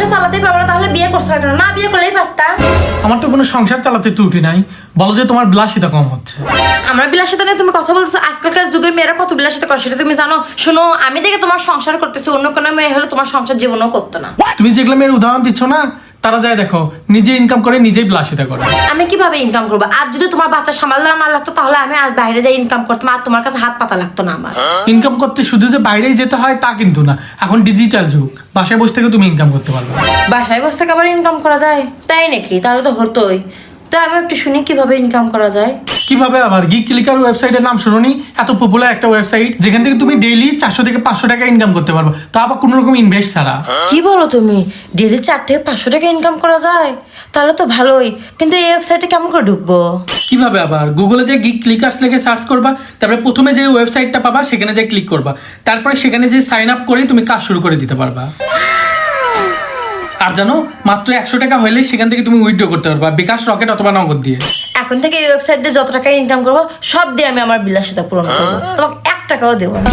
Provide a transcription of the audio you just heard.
সংসার চালাতেই পারব না তাহলে বিয়ে করছ না কেন? না বিয়ে করলেই পারতা। আমার তো কোনো সংসার চালাতে ত্রুটি নাই। বলো যে তোমার বিলাসিতা কম হচ্ছে। আমার বিলাসিতা নিয়ে তুমি কথা বলছো আজকালকার যুগে মেয়েরা কত বিলাসিতা করে সেটা তুমি জানো? শোনো আমি দেখে তোমার সংসার করতেছি অন্য কোনো মেয়ে হলে তোমার সংসার জীবনও করতো না। তুমি যেগুলো মেয়ের উদাহরণ দিচ্ছ না তারা যায় দেখো নিজে ইনকাম করে নিজেই বিলাসিতা করে। আমি কীভাবে ইনকাম করব? আর যদি তোমার বাচ্চা সামাল দেওয়া না লাগতো তাহলে আমি আজ বাইরে যাই ইনকাম করতাম আর তোমার কাছে হাত পাতা লাগতো না আমার। ইনকাম করতে শুধু যে বাইরেই যেতে হয় তা কিন্তু না। এখন ডিজিটাল যুগ বাসায় বসে থেকে তুমি ইনকাম করতে পারবে বাসায় বসে থেকে আবার ইনকাম করা যায়? তাই নাকি? তাহলে তো হতোই। তো আমি একটু শুনি কীভাবে ইনকাম করা যায়। কীভাবে আবার গি ক্লিকার ওয়েবসাইটের নাম শুনুনি? এত পপুলার একটা ওয়েবসাইট যেখান থেকে তুমি ডেইলি চারশো থেকে পাঁচশো টাকা ইনকাম করতে পারবে। তা আবার কোনো রকম ইনভেস্ট ছাড়া। কি বলো তুমি? ডেইলি চার থেকে পাঁচশো টাকা ইনকাম করা যায়? তাহলে তো ভালোই। কিন্তু এই ওয়েবসাইটে কেমন করে ঢুকবো? কীভাবে আবার? গুগলে যে গিগ ক্লিকার্স লিখে সার্চ করবা তারপরে প্রথমে যে ওয়েবসাইটটা পাবা সেখানে যে ক্লিক করবা। তারপরে সেখানে যে সাইন আপ করে তুমি কাজ শুরু করে দিতে পারবা। আর জানো মাত্র একশো টাকা হলেই সেখান থেকে তুমি উইথড্র করতে পারবা বিকাশ রকেট অথবা নগদ দিয়ে। এখন থেকে এই ওয়েবসাইট দিয়ে যত টাকা ইনকাম করব সব দিয়ে আমি আমার বিলাসিতা পূরণ করব। তোমাকে এক টাকাও দেবো না।